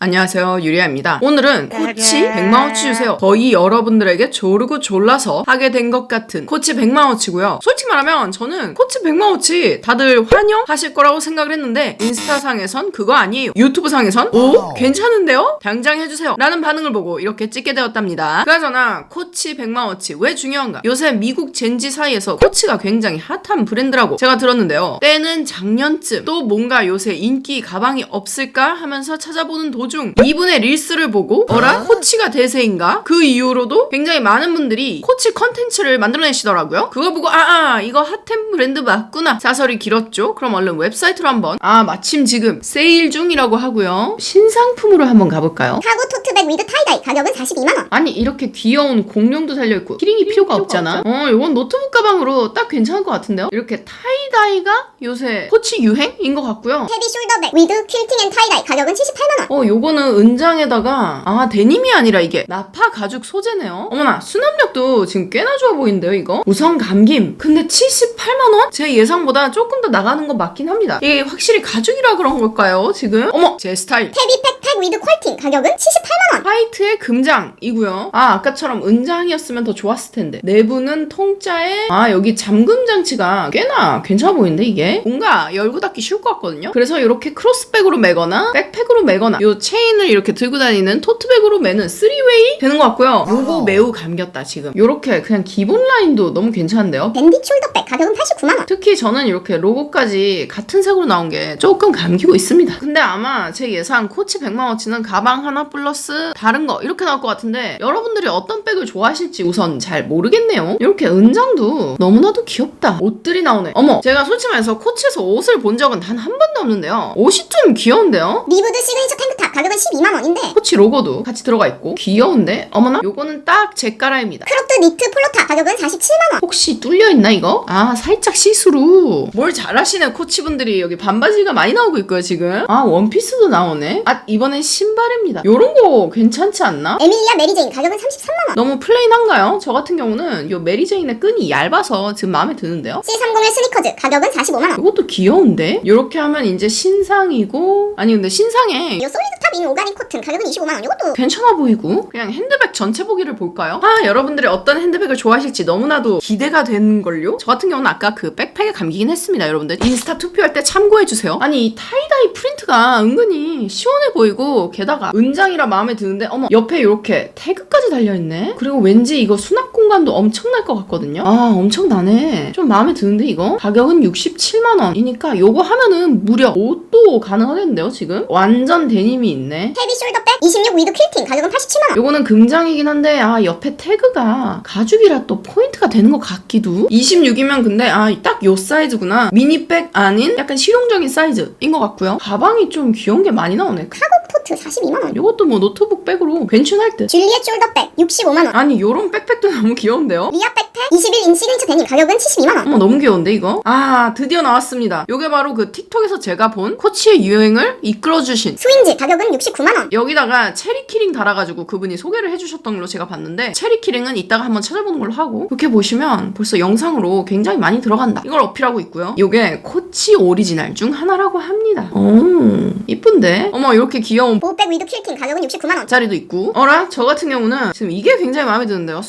안녕하세요 유리아입니다. 오늘은 코치 100만원치 주세요. 거의 여러분들에게 조르고 졸라서 하게 된 것 같은 코치 100만원치고요. 솔직히 말하면 저는 코치 100만원치 다들 환영하실 거라고 생각을 했는데 인스타상에선 그거 아니에요. 유튜브상에선? 오 괜찮은데요? 당장 해주세요. 라는 반응을 보고 이렇게 찍게 되었답니다. 그나저나 코치 100만원치 왜 중요한가? 요새 미국 젠지 사이에서 코치가 굉장히 핫한 브랜드라고 제가 들었는데요. 때는 작년쯤 또 뭔가 요새 인기 가방이 없을까 하면서 찾아보는 도중 이분의 릴스를 보고 어라? 코치가 대세인가? 그 이후로도 굉장히 많은 분들이 코치 컨텐츠를 만들어내시더라고요. 그거 보고 아아 이거 핫한 브랜드 맞구나. 사설이 길었죠? 그럼 얼른 웹사이트로 한번. 아 마침 지금 세일 중이라고 하고요. 신상품으로 한번 가볼까요? 카고 토트백 위드 타이다이. 가격은 42만원. 아니 이렇게 귀여운 공룡도 달려있고 키링이 필요가 없잖아? 어 이건 노트북 가방으로 딱 괜찮을 것 같은데요? 이렇게 타이다이가 요새 코치 유행인 것 같고요. 헤비 숄더백 위드 퀼팅 앤 타이다이. 가격은 78만원. 어, 요 거는 은장에다가, 아, 데님이 아니라 이게 나파 가죽 소재네요. 어머나, 수납력도 지금 꽤나 좋아 보이는데요, 이거? 우선 감김. 근데 78만원? 제 예상보다 조금 더 나가는 거 맞긴 합니다. 이게 확실히 가죽이라 그런 걸까요, 지금? 어머, 제 스타일. 헤비 백팩 위드 퀄팅 가격은 78만원 화이트의 금장이고요. 아 아까처럼 은장이었으면 더 좋았을 텐데 내부는 통짜에 아 여기 잠금 장치가 꽤나 괜찮아 보이는데 이게 뭔가 열고 닫기 쉬울 것 같거든요. 그래서 이렇게 크로스백으로 매거나 백팩으로 매거나 요 체인을 이렇게 들고 다니는 토트백으로 매는 3웨이 되는 것 같고요. 요거 매우 감겼다 지금. 요렇게 그냥 기본 라인도 너무 괜찮은데요. 밴딧 숄더백 가격은 89만원 특히 저는 이렇게 로고까지 같은 색으로 나온 게 조금 감기고 있습니다. 근데 아마 제 예상 코치 100만원 치는 가방 하나 플러스 다른 거 이렇게 나올 것 같은데 여러분들이 어떤 백을 좋아하실지 우선 잘 모르겠네요. 이렇게 은장도 너무나도 귀엽다. 옷들이 나오네. 어머, 제가 솔직히 말해서 코치에서 옷을 본 적은 단 한 번도 없는데요. 옷이 좀 귀여운데요? 리브드 시그니처 탱크탑 가격은 12만원인데 코치 로고도 같이 들어가 있고 귀여운데 어머나 요거는 딱 제 까라입니다. 크롭드 니트 폴로탑 가격은 47만원 혹시 뚫려 있나 이거? 아 살짝 시스루. 뭘 잘하시네 코치분들이 여기 반바지가 많이 나오고 있고요 지금. 아 원피스도 나오네. 아 이번엔 신발입니다. 요런 거 괜찮지 않나? 에밀리아 메리제인 가격은 33만원 너무 플레인한가요? 저 같은 경우는 요 메리제인의 끈이 얇아서 지금 마음에 드는데요. C301 스니커즈 가격은 45만원 이것도 귀여운데? 요렇게 하면 이제 신상이고 아니 근데 신상에 이 솔리드 탑인 오가닉 코튼 가격은 25만원. 이것도 괜찮아 보이고. 그냥 핸드백 전체 보기를 볼까요? 아 여러분들이 어떤 핸드백을 좋아하실지 너무나도 기대가 되는걸요? 저 같은 경우는 아까 그 백팩에 감기긴 했습니다 여러분들. 인스타 투표할 때 참고해주세요. 아니 이 타이다이 프린트가 은근히 시원해 보이고 게다가 은장이라 마음에 드는데 어머 옆에 이렇게 태그까지 달려있네? 그리고 왠지 이거 수납 공간도 엄청날 것 같거든요? 아 엄청나네. 좀 마음에 드는데 이거? 가격은 67만원이니까 요거 하면은 무려 옷도 가능하겠는데요 지금? 완전 데님이 있네. 헤비 숄더백 26 위드 퀼팅 가격은 87만 원. 요거는 금장이긴 한데 아 옆에 태그가 가죽이라 또 포인트가 되는 것 같기도. 26이면 근데 아 딱 요 사이즈구나. 미니백 아닌 약간 실용적인 사이즈인 것 같고요. 가방이 좀 귀여운 게 많이 나오네. 카고 포트 42만 원. 요것도 뭐 노트북 백으로 괜찮할 듯. 줄리엣 숄더백 65만 원. 아니 요런 백팩도 너무 귀여운데요? 리아 백팩 21인 시그니처 데님 가격은 72만원. 어머 너무 귀여운데 이거? 아 드디어 나왔습니다. 요게 바로 그 틱톡에서 제가 본 코치의 유행을 이끌어주신 스윙즈 가격은 69만원. 여기다가 체리 키링 달아가지고 그분이 소개를 해주셨던 걸로 제가 봤는데 체리 키링은 이따가 한번 찾아보는 걸로 하고 이렇게 보시면 벌써 영상으로 굉장히 많이 들어간다. 이걸 어필하고 있고요. 이게 코치 오리지널 중 하나라고 합니다. 오. 이쁜데? 어머 이렇게 귀여운 보호백 위드 퀼팅 가격은 69만원. 자리도 있고. 어라? 저 같은 경우는 지금 이게 굉장히 마음에 드는데요?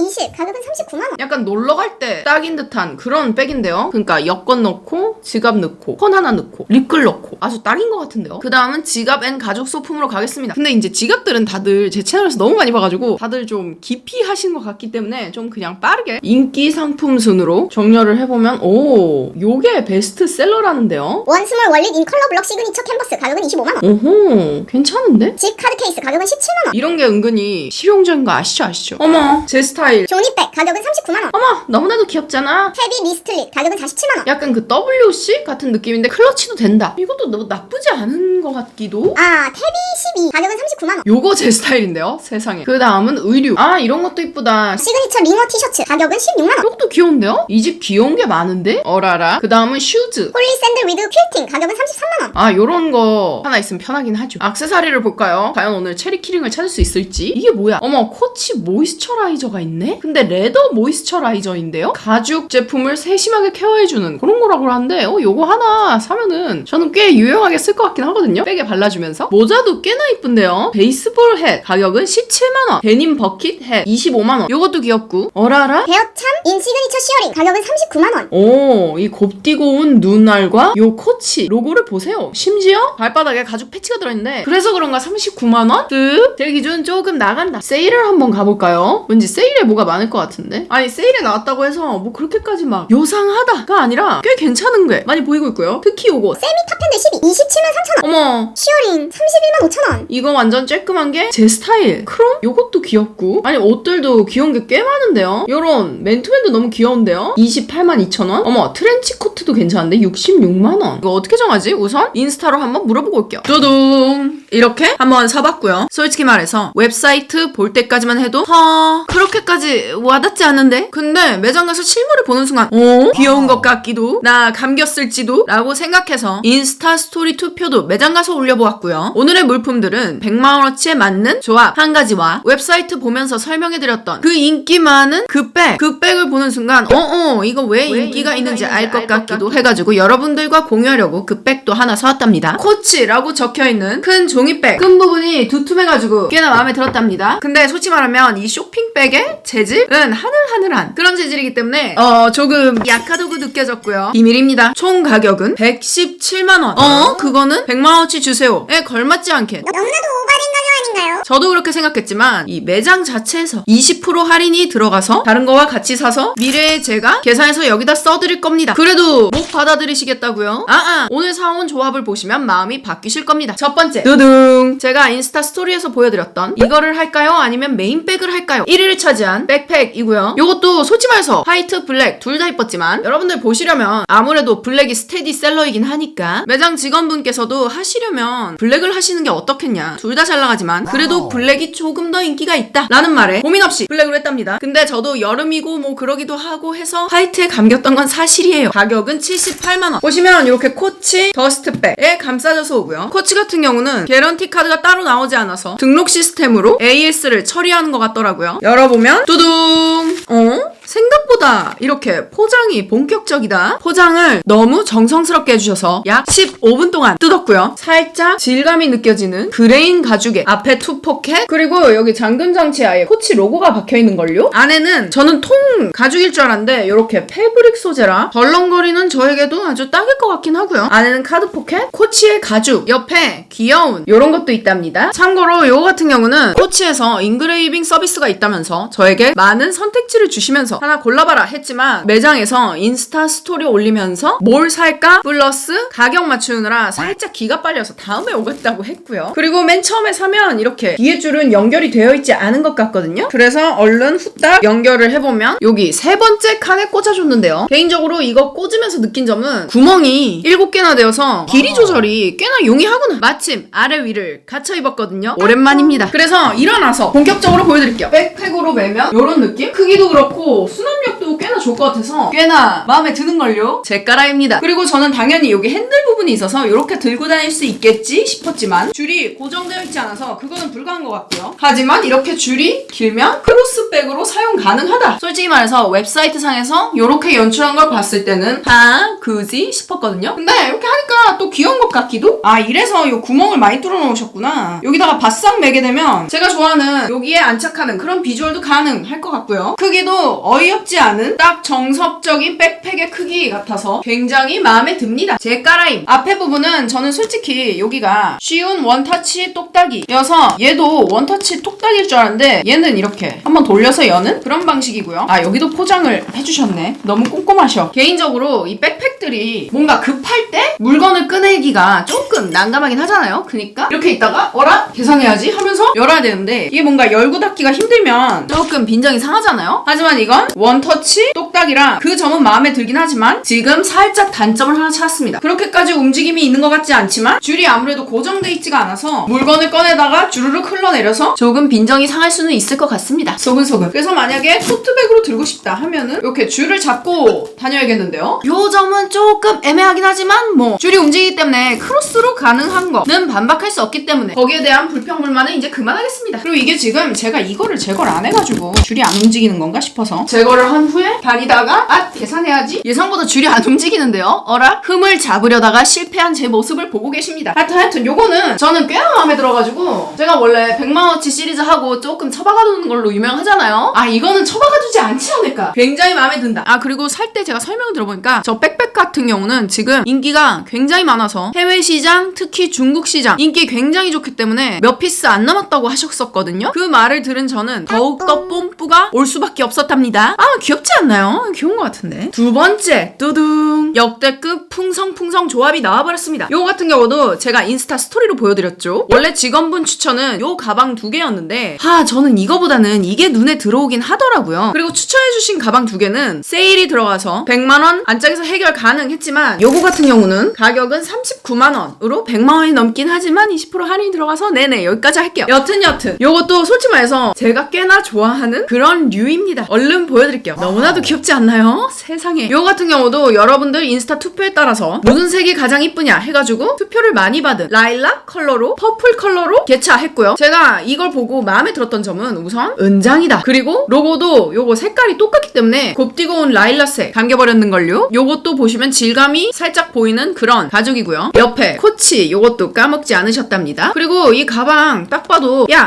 20 가격은 39만원 약간 놀러 갈 때 딱인 듯한 그런 백인데요. 그러니까 여권 넣고 지갑 넣고 폰 하나 넣고 립글 넣고 아주 딱인 것 같은데요. 그 다음은 지갑 앤 가죽 소품으로 가겠습니다. 근데 이제 지갑들은 다들 제 채널에서 너무 많이 봐가지고 다들 좀 깊이 하신 것 같기 때문에 좀 그냥 빠르게 인기 상품 순으로 정렬을 해보면 오 요게 베스트셀러라는데요. 원스몰 월릿 인 컬러 블럭 시그니처 캔버스 가격은 25만원 오호 괜찮은데? 집 카드 케이스 가격은 17만원 이런 게 은근히 실용적인 거 아시죠 아시죠? 어머 제 스타일 조니백 가격은 39만원 어머 너무나도 귀엽잖아. 헤비 미스틀릿 가격은 47만원 약간 그 WC 같은 느낌인데 클러치도 된다. 이것도 너무 나쁘지 않은 것 같기도. 아 테비 12 가격은 39만원 요거 제 스타일인데요, 세상에. 그 다음은 의류. 아, 이런 것도 이쁘다. 시그니처 링어 티셔츠 가격은 16만원 이것도 귀여운데요? 이 집 귀여운 게 많은데? 어라라. 그 다음은 슈즈. 홀리 샌들 위드 퀼팅 가격은 33만원 아, 요런 거 하나 있으면 편하긴 하죠. 악세사리를 볼까요? 과연 오늘 체리 키링을 찾을 수 있을지? 이게 뭐야? 어머, 코치 모이스처라이저가 있네? 근데 레더 모이스처라이저인데요? 가죽 제품을 세심하게 케어해주는 그런 거라고 하는데, 어, 요거 하나 사면은 저는 꽤 유용하게 쓸 것 같긴 하거든요. 백에 발라주면서. 모자도 꽤나 이쁜데요. 베이스볼 햇 가격은 17만원. 데님 버킷 햇 25만원. 요것도 귀엽고. 어라라? 베어참 인 시그니처 시어링 가격은 39만원 오, 이 곱디고 온 눈알과 요 코치 로고를 보세요. 심지어 발바닥에 가죽 패치가 들어있는데 그래서 그런가 39만원? 득! 제 기준 조금 나간다. 세일을 한번 가볼까요? 왠지 세일에 뭐가 많을 것 같은데? 아니 세일에 나왔다고 해서 뭐 그렇게까지 막 요상하다가 아니라 꽤 괜찮은 게 많이 보이고 있고요. 특히 요거 세미 탑핸드 12 27만 3천 원. 어머. 시어링 31만 5천 원. 이거 완전 쬐끔한 게? 제 스타일. 크롬? 요것도 귀엽고. 아니 옷들도 귀여운 게 꽤 많은데요? 요런 맨투맨도 너무 귀여운데요? 28만 2천 원? 어머 트렌치 코트도 괜찮은데? 66만 원. 이거 어떻게 정하지? 우선? 인스타로 한번 물어보고 올게요. 두둥. 이렇게 한번 사봤고요. 솔직히 말해서 웹사이트 볼 때까지만 해도 하 그렇게까지 와닿지 않는데? 근데 매장 가서 실물을 보는 순간 어? 귀여운 것 같기도 나 감겼을지도 라고 생각해서 인스타 스토리 투표도 매장 가서 올려보았고요. 오늘의 물품들은 100만원어치에 맞는 조합 한 가지와 웹사이트 보면서 설명해드렸던 그 인기 많은 그 백, 그 백을 보는 순간 어어 이거 왜, 인기가 있는지 알 것 같기도 해가지고 여러분들과 공유하려고 그 백도 하나 사왔답니다. 코치라고 적혀있는 큰 종이백. 끝부분이 두툼해가지고 꽤나 마음에 들었답니다. 근데 솔직히 말하면 이 쇼핑백의 재질은 하늘하늘한 그런 재질이기 때문에 어 조금 약하다고 느껴졌고요. 비밀입니다. 총 가격은 117만원 어? 그거는? 100만원어치 주세요에 걸맞지 않게. 너무나도 저도 그렇게 생각했지만 이 매장 자체에서 20% 할인이 들어가서 다른 거와 같이 사서 미래에 제가 계산해서 여기다 써드릴 겁니다. 그래도 못 받아들이시겠다고요? 아아 오늘 사온 조합을 보시면 마음이 바뀌실 겁니다. 첫 번째 두둥 제가 인스타 스토리에서 보여드렸던 이거를 할까요? 아니면 메인백을 할까요? 1위를 차지한 백팩이고요. 이것도 솔직히 말해서 화이트, 블랙 둘다 이뻤지만 여러분들 보시려면 아무래도 블랙이 스테디 셀러이긴 하니까 매장 직원분께서도 하시려면 블랙을 하시는 게 어떻겠냐 둘 다 잘 나가지만 그래도 블랙이 조금 더 인기가 있다 라는 말에 고민 없이 블랙으로 했답니다. 근데 저도 여름이고 뭐 그러기도 하고 해서 화이트에 감겼던 건 사실이에요. 가격은 78만원. 보시면 이렇게 코치 더스트백에 감싸져서 오고요. 코치 같은 경우는 개런티 카드가 따로 나오지 않아서 등록 시스템으로 AS를 처리하는 것 같더라고요. 열어보면 두둥! 어? 생각보다 이렇게 포장이 본격적이다. 포장을 너무 정성스럽게 해주셔서 약 15분 동안 뜯었고요. 살짝 질감이 느껴지는 그레인 가죽에 앞에 투 포켓 그리고 여기 잠금 장치에 아예 코치 로고가 박혀 있는 걸요. 안에는 저는 통 가죽일 줄 알았는데 이렇게 패브릭 소재라 덜렁거리는 저에게도 아주 딱일 것 같긴 하고요. 안에는 카드 포켓, 코치의 가죽, 옆에 귀여운 이런 것도 있답니다. 참고로 이거 같은 경우는 코치에서 인그레이빙 서비스가 있다면서 저에게 많은 선택지를 주시면서 하나 골라봐라 했지만 매장에서 인스타 스토리 올리면서 뭘 살까 플러스 가격 맞추느라 살짝 기가 빨려서 다음에 오겠다고 했고요. 그리고 맨 처음에 사면 이렇게 뒤에 줄은 연결이 되어 있지 않은 것 같거든요. 그래서 얼른 후딱 연결을 해보면 여기 세 번째 칸에 꽂아줬는데요. 개인적으로 이거 꽂으면서 느낀 점은 구멍이 7개나 되어서 길이 조절이 꽤나 용이하구나. 마침 아래 위를 갖춰 입었거든요. 오랜만입니다. 그래서 일어나서 본격적으로 보여드릴게요. 백팩으로 매면 이런 느낌? 크기도 그렇고 수납력도 꽤나 좋을 것 같아서 꽤나 마음에 드는걸요? 제 까라입니다. 그리고 저는 당연히 여기 핸들 부분이 있어서 이렇게 들고 다닐 수 있겠지 싶었지만 줄이 고정되어 있지 않아서 그거는 불가한 것 같고요. 하지만 이렇게 줄이 길면 크로스백으로 사용 가능하다. 솔직히 말해서 웹사이트 상에서 이렇게 연출한 걸 봤을 때는 아 그지 싶었거든요. 근데 이렇게 하니까 또 귀여운 것 같기도? 아 이래서 이 구멍을 많이 뚫어 놓으셨구나. 여기다가 바싹 매게 되면 제가 좋아하는 여기에 안착하는 그런 비주얼도 가능할 것 같고요. 크기도 어이없지 않은 딱 정석적인 백팩의 크기 같아서 굉장히 마음에 듭니다. 제 까라임. 앞에 부분은 저는 솔직히 여기가 쉬운 원터치 똑딱이여서 얘도 원터치 똑딱일 줄 알았는데 얘는 이렇게 한번 돌려서 여는 그런 방식이고요. 아 여기도 포장을 해주셨네. 너무 꼼꼼하셔. 개인적으로 이 백팩들이 뭔가 급할 때 물건을 꺼내기가 조금 난감하긴 하잖아요. 그니까 이렇게 있다가 어라 계산해야지 하면서 열어야 되는데 이게 뭔가 열고 닫기가 힘들면 조금 빈정이 상하잖아요. 하지만 이건 원터치 똑딱이라 그 점은 마음에 들긴 하지만 지금 살짝 단점을 하나 찾았습니다. 그렇게까지 움직임이 있는 것 같지 않지만 줄이 아무래도 고정돼 있지가 않아서 물건을 꺼내다가 주르륵 흘러내려서 조금 빈정이 상할 수는 있을 것 같습니다. 소근소근. 그래서 만약에 토트백으로 들고 싶다 하면은 이렇게 줄을 잡고 다녀야겠는데요. 요 점은 조금 애매하긴 하지만 뭐 줄이 움직이기 때문에 크로스로 가능한 거는 반박할 수 없기 때문에 거기에 대한 불평불만은 이제 그만하겠습니다. 그리고 이게 지금 제가 이거를 제거를 안 해가지고 줄이 안 움직이는 건가 싶어서 제거를 한 후에 다니다가 아 계산해야지 예상보다 줄이 안 움직이는데요 어라 흠을 잡으려다가 실패한 제 모습을 보고 계십니다. 하여튼 하여튼 요거는 저는 꽤나 마음에 들어가지고 제가 원래 백만원치 시리즈 하고 조금 처박아두는 걸로 유명하잖아요. 아 이거는 처박아두지 않지 않을까? 굉장히 마음에 든다. 아 그리고 살 때 제가 설명 들어보니까 저 백백 같은 경우는 지금 인기가 굉장히 많아서 해외 시장 특히 중국 시장 인기 굉장히 좋기 때문에 몇 피스 안 남았다고 하셨었거든요. 그 말을 들은 저는 더욱더 뽐뿌가 올 수밖에 없었답니다. 아 귀엽지 않나요? 귀여운 것 같은데. 두 번째 뚜둥. 역대급 풍성풍성 조합이 나와버렸습니다. 요거 같은 경우도 제가 인스타 스토리로 보여드렸죠. 원래 직원분 추천은 요 가방 두 개였는데 아 저는 이거보다는 이게 눈에 들어오긴 하더라고요. 그리고 추천해주신 가방 두 개는 세일이 들어가서 100만원 안짝에서 해결 가능했지만 요거 같은 경우는 가격은 39만원으로 100만원이 넘긴 하지만 20% 할인이 들어가서 네네 여기까지 할게요. 여튼 여튼. 요것도 솔직히 말해서 제가 꽤나 좋아하는 그런 류입니다. 얼른 보여드릴게요. 너무나도 귀엽지 않나요? 세상에. 요 같은 경우도 여러분들 인스타 투표에 따라서 무슨 색이 가장 이쁘냐 해가지고 투표를 많이 받은 라일락 컬러로 퍼플 컬러로 개차했고요. 제가 이걸 보고 마음에 들었던 점은 우선 은장이다. 그리고 로고도 요거 색깔이 똑같기 때문에 곱디고 온 라일락색 감겨버렸는 걸요. 요것도 보시면 질감이 살짝 보이는 그런 가죽이고요. 옆에 코치 요것도 까먹지 않으셨답니다. 그리고 이 가방 딱 봐도 야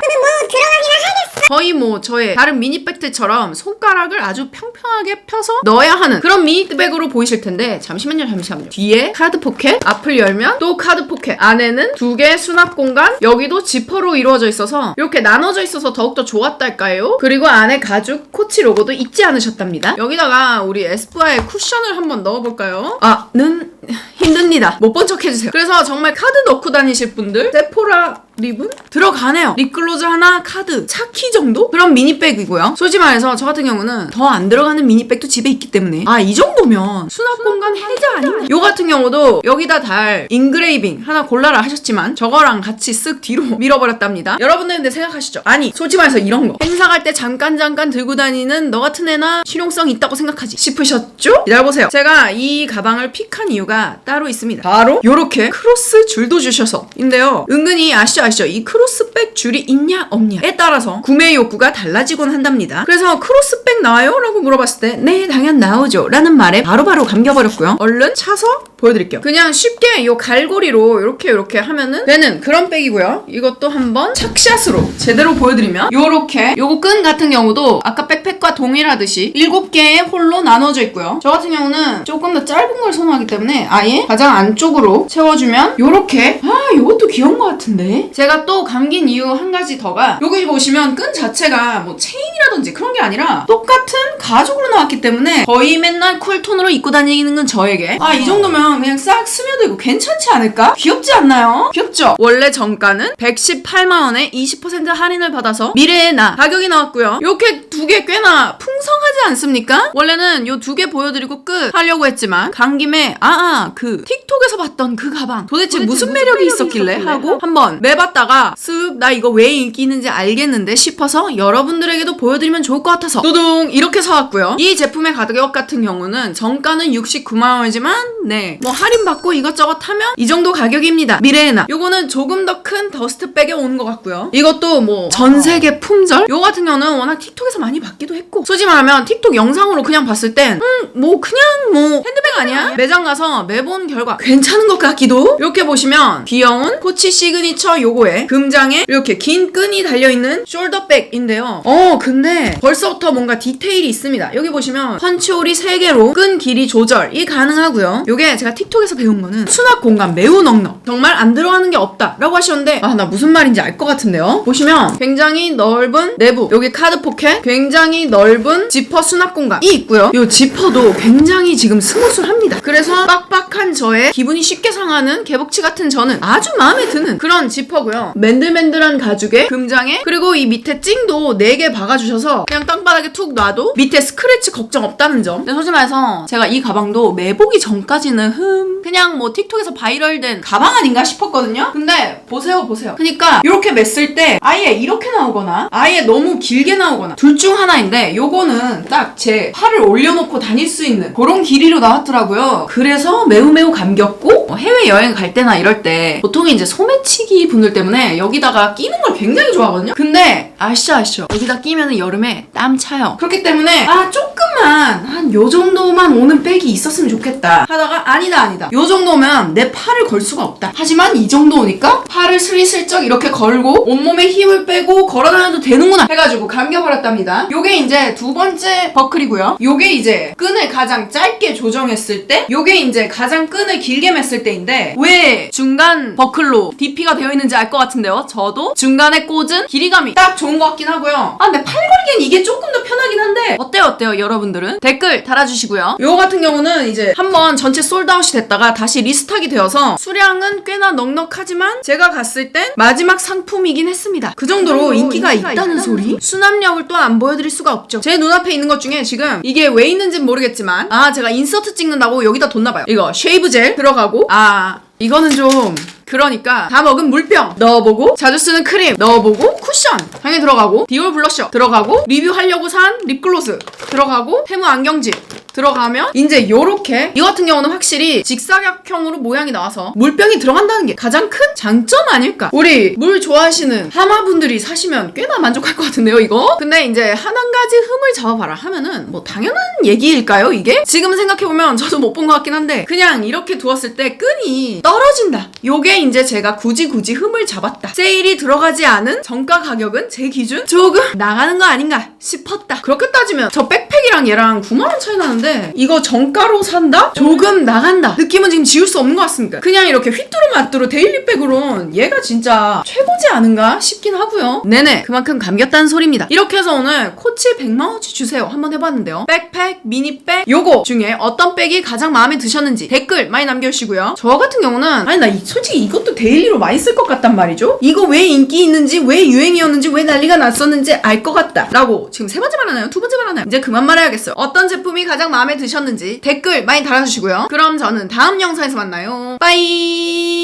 거의 뭐 저의 다른 미니백들처럼 손가락을 아주 평평하게 펴서 넣어야 하는 그런 미니백으로 보이실 텐데 잠시만요 잠시만요. 뒤에 카드 포켓 앞을 열면 또 카드 포켓. 안에는 두 개 수납 공간 여기도 지퍼로 이루어져 있어서 이렇게 나눠져 있어서 더욱더 좋았달까요? 그리고 안에 가죽 코치 로고도 잊지 않으셨답니다. 여기다가 우리 에스쁘아의 쿠션을 한번 넣어볼까요? 아는 힘듭니다. 못 본 척 해주세요. 그래서 정말 카드 넣고 다니실 분들 세포라 립은 들어가네요. 립글로즈 하나, 카드, 차키 정도? 그런 미니백이고요. 솔직히 말해서 저 같은 경우는 더 안 들어가는 미니백도 집에 있기 때문에 아 이 정도면 수납 공간 해자 아닌가? 요 같은 경우도 여기다 달 인그레이빙 하나 골라라 하셨지만 저거랑 같이 쓱 뒤로 밀어버렸답니다. 여러분들 근데 생각하시죠? 아니 솔직히 말해서 이런 거 행사 갈 때 잠깐 잠깐 들고 다니는 너 같은 애나 실용성 있다고 생각하지 싶으셨죠? 기다려보세요. 제가 이 가방을 픽한 이유가 따로 있습니다. 바로 요렇게 크로스 줄도 주셔서 인데요. 은근히 아시죠 아시죠? 이 크로스백 줄이 있냐 없냐에 따라서 구매 욕구가 달라지곤 한답니다. 그래서 크로스백 나와요? 라고 물어봤을 때 네 당연 나오죠 라는 말에 바로바로 감겨버렸고요. 얼른 차서 보여드릴게요. 그냥 쉽게 요 갈고리로 이렇게 이렇게 하면은 되는 그런 백이고요. 이것도 한번 착샷으로 제대로 보여드리면 요렇게 요거 끈 같은 경우도 아까 백팩과 동일하듯이 7개의 홀로 나눠져 있고요. 저 같은 경우는 조금 더 짧은 걸 선호하기 때문에 아예 가장 안쪽으로 채워주면 요렇게 아 요것도 귀여운 것 같은데 제가 또 감긴 이유 한 가지 더가 여기 보시면 끈 자체가 뭐 체인이라든지 그런 게 아니라 똑같은 가죽으로 나왔기 때문에 거의 맨날 쿨톤으로 입고 다니는 건 저에게 아 이 정도면 그냥 싹 스며들고 괜찮지 않을까? 귀엽지 않나요? 귀엽죠? 원래 정가는 118만원에 20% 할인을 받아서 미래의 나 가격이 나왔고요 이렇게 두 개 꽤나 풍성하지 않습니까? 원래는 요 두 개 보여드리고 끝 하려고 했지만 간 김에 아아 그 틱톡에서 봤던 그 가방 도대체, 무슨, 매력이 있었길래 하고 한번 매 봤다가 쓱 나 이거 왜 인기 있는지 알겠는데 싶어서 여러분들에게도 보여드리면 좋을 것 같아서 두둥 이렇게 사왔고요. 이 제품의 가격 같은 경우는 정가는 69만 원이지만 네 뭐 할인 받고 이것저것 하면 이 정도 가격입니다. 미래에나. 요거는 조금 더 큰 더스트백에 오는 것 같고요. 이것도 뭐 전 세계 품절? 요 같은 경우는 워낙 틱톡에서 많이 받기도 했고 솔직히 말하면 틱톡 영상으로 그냥 봤을 땐 음 뭐 그냥 뭐 핸드백 아니야? 매장 가서 매본 결과 괜찮은 것 같기도? 이렇게 보시면 귀여운 코치 시그니처 요 거에 금장에 이렇게 긴 끈이 달려있는 숄더백인데요. 어 근데 벌써부터 뭔가 디테일이 있습니다. 여기 보시면 펀치홀이 3개로 끈 길이 조절이 가능하고요. 요게 제가 틱톡에서 배운 거는 수납 공간 매우 넉넉. 정말 안 들어가는 게 없다 라고 하셨는데 아 나 무슨 말인지 알 것 같은데요? 보시면 굉장히 넓은 내부 여기 카드 포켓 굉장히 넓은 지퍼 수납 공간이 있고요. 요 지퍼도 굉장히 지금 스무스합니다. 그래서 빡빡한 저의 기분이 쉽게 상하는 개복치 같은 저는 아주 마음에 드는 그런 지퍼 고요. 맨들맨들한 가죽에 금장에 그리고 이 밑에 찡도 4개 박아주셔서 그냥 땅바닥에 툭 놔도 밑에 스크래치 걱정 없다는 점. 근데 솔직히 말해서 제가 이 가방도 매보기 전까지는 흠 그냥 뭐 틱톡에서 바이럴된 가방 아닌가 싶었거든요. 근데 보세요 보세요. 그러니까 이렇게 맸을 때 아예 이렇게 나오거나 아예 너무 길게 나오거나 둘 중 하나인데 요거는 딱 제 팔을 올려놓고 다닐 수 있는 그런 길이로 나왔더라고요. 그래서 매우 매우 감겼고 어, 해외 여행 갈 때나 이럴 때 보통 이제 소매치기 분들 때문에 여기다가 끼는 걸 굉장히 좋아하거든요. 근데 아시죠 아시죠? 여기다 끼면 여름에 땀 차요. 그렇기 때문에 아 조금 만 한 요 정도만 오는 백이 있었으면 좋겠다 하다가 아니다 아니다. 요 정도면 내 팔을 걸 수가 없다. 하지만 이 정도 오니까 팔을 스리슬쩍 이렇게 걸고 온몸에 힘을 빼고 걸어다녀도 되는구나 해가지고 감겨버렸답니다. 요게 이제 두 번째 버클이고요. 요게 이제 끈을 가장 짧게 조정했을 때 요게 이제 가장 끈을 길게 맸을 때인데 왜 중간 버클로 DP가 되어 있는지 알 것 같은데요. 저도 중간에 꽂은 길이감이 딱 좋은 것 같긴 하고요. 아 근데 팔 걸기엔 이게 조금 더 편하긴 한데 어때요 어때요 여러분 들은? 댓글 달아주시고요. 요 같은 경우는 이제 한번 전체 솔드아웃이 됐다가 다시 리스탁이 되어서 수량은 꽤나 넉넉하지만 제가 갔을 땐 마지막 상품이긴 했습니다. 그 정도로 인기가 있다는 소리? 수납력을 또 안 보여드릴 수가 없죠. 제 눈앞에 있는 것 중에 지금 이게 왜 있는지는 모르겠지만 아 제가 인서트 찍는다고 여기다 뒀나봐요. 이거 쉐이브 젤 들어가고 아 이거는 좀 그러니까 다 먹은 물병 넣어보고 자주 쓰는 크림 넣어보고 쿠션 당연히 들어가고 디올 블러셔 들어가고 리뷰하려고 산 립글로스 들어가고 테무 안경집 들어가면 이제 요렇게 이 같은 경우는 확실히 직사각형으로 모양이 나와서 물병이 들어간다는 게 가장 큰 장점 아닐까. 우리 물 좋아하시는 하마분들이 사시면 꽤나 만족할 것 같은데요 이거? 근데 이제 한 한 가지 흠을 잡아봐라 하면은 뭐 당연한 얘기일까요 이게? 지금 생각해보면 저도 못 본 것 같긴 한데 그냥 이렇게 두었을 때 끈이 떨어진다. 요게 이제 제가 굳이 굳이 흠을 잡았다. 세일이 들어가지 않은 정가 가격은 제 기준? 조금 나가는 거 아닌가 싶었다. 그렇게 따지면 저 백팩이랑 얘랑 9만원 차이 나는데 이거 정가로 산다? 조금 나간다. 느낌은 지금 지울 수 없는 것 같습니다. 그냥 이렇게 휘뚜루마뚜루 데일리백으론 얘가 진짜 최고지 않은가 싶긴 하고요. 네네. 그만큼 감겼다는 소리입니다. 이렇게 해서 오늘 코치 100만원치 주세요. 한번 해봤는데요. 백팩 미니백 요거 중에 어떤 백이 가장 마음에 드셨는지 댓글 많이 남겨주시고요. 저 같은 경우는 아니 나 이- 솔직히 이것도 데일리로 많이 쓸 것 같단 말이죠. 이거 왜 인기 있는지 왜 유행이었는지 왜 난리가 났었는지 알 것 같다. 라고 지금 세 번째 말하나요? 두 번째 말하나요? 이제 그만 말해야겠어요. 어떤 제품이 가장 마음에 드셨는지 댓글 많이 달아주시고요. 그럼 저는 다음 영상에서 만나요. 빠이